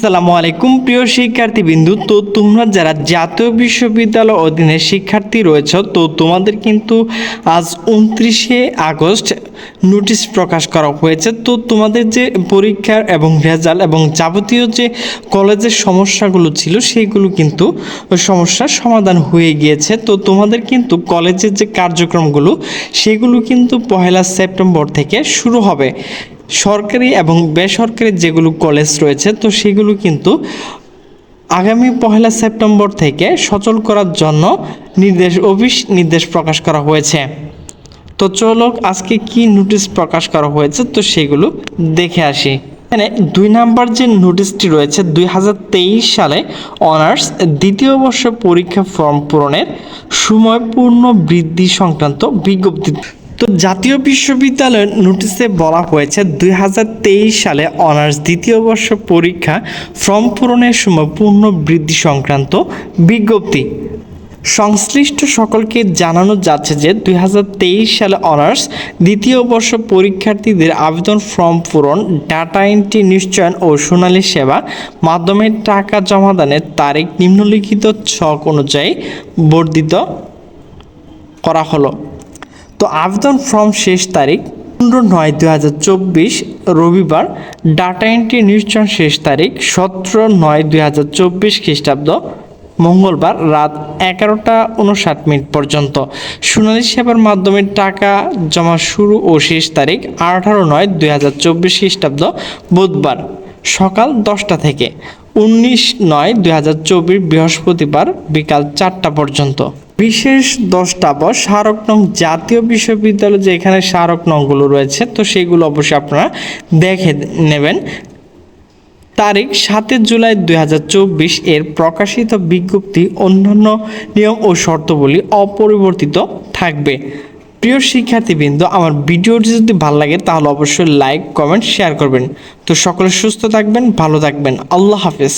আসসালামু আলাইকুম, প্রিয় শিক্ষার্থীবৃন্দু। তো তোমরা যারা জাতীয় বিশ্ববিদ্যালয় অধীনে শিক্ষার্থী রয়েছ, তো তোমাদের কিন্তু আজ উনত্রিশে আগস্ট নোটিশ প্রকাশ করা হয়েছে। তো তোমাদের যে পরীক্ষার এবং রেজাল্ট এবং যাবতীয় যে কলেজের সমস্যাগুলো ছিল সেইগুলো কিন্তু সমস্যার সমাধান হয়ে গিয়েছে। তো তোমাদের কিন্তু কলেজের যে কার্যক্রমগুলো, সেগুলো কিন্তু পহেলা সেপ্টেম্বর থেকে শুরু হবে। সরকারি এবং বেসরকারি যেগুলো কলেজ রয়েছে, তো সেগুলো কিন্তু আগামী পহেলা সেপ্টেম্বর থেকে সচল করার জন্য নির্দেশ, অফিস নির্দেশ প্রকাশ করা হয়েছে। তো চলো আজকে কি নোটিশ প্রকাশ করা হয়েছে, তো সেগুলো দেখে আসি। এখানে দুই নাম্বার যে নোটিশটি রয়েছে, দুই হাজার তেইশ সালে অনার্স দ্বিতীয় বর্ষ পরীক্ষা ফর্ম পূরণের সময় পূর্ণ বৃদ্ধি সংক্রান্ত বিজ্ঞপ্তি তো জাতীয় বিশ্ববিদ্যালয়ের নোটিশে বলা হয়েছে দুই হাজার তেইশ সালে অনার্স দ্বিতীয় বর্ষ পরীক্ষা ফর্ম পূরণের সময় পূর্ণ বৃদ্ধি সংক্রান্ত বিজ্ঞপ্তি। সংশ্লিষ্ট সকলকে জানানো যাচ্ছে যে দুই হাজার তেইশ সালে অনার্স দ্বিতীয় বর্ষ পরীক্ষার্থীদের আবেদন ফর্ম পূরণ, ডাটা এন্ট্রি নিশ্চয়ন ও সোনালী সেবা মাধ্যমে টাকা জমাদানের তারিখ নিম্নলিখিত ছক অনুযায়ী বর্ধিত করা হলো। তো আবেদন ফর্ম শেষ তারিখ পনেরো নয় দু হাজার চব্বিশ রবিবার ডাটা এন্ট্রি নিশ্চয়ন শেষ তারিখ সতেরো নয় দুই হাজার চব্বিশ খ্রিস্টাব্দ মঙ্গলবার রাত এগারোটা উনষাট মিনিট পর্যন্ত। সোনালী সেবার মাধ্যমে টাকা জমা শুরু ও শেষ তারিখ আঠারো নয় দুই হাজার চব্বিশ খ্রিস্টাব্দ বুধবার সকাল দশটা থেকে। উনিশ নয় দুই হাজার চব্বিশ বৃহস্পতিবার বিকাল চারটা পর্যন্ত। বিশেষ দশটা পর স্মারক নং জাতীয় বিশ্ববিদ্যালয় যে এখানে স্মারক নংগুলো রয়েছে, তো সেগুলো অবশ্যই আপনারা দেখে নেবেন। তারিখ সাতে জুলাই দুই হাজার চব্বিশ, এর প্রকাশিত বিজ্ঞপ্তি অন্যান্য নিয়ম ও শর্তাবলী অপরিবর্তিত থাকবে। প্রিয় শিক্ষার্থীবৃন্দ, আমার ভিডিওটি যদি ভালো লাগে, তাহলে অবশ্যই লাইক, কমেন্ট, শেয়ার করবেন। তো সকলে সুস্থ থাকবেন, ভালো থাকবেন। আল্লাহ হাফেজ।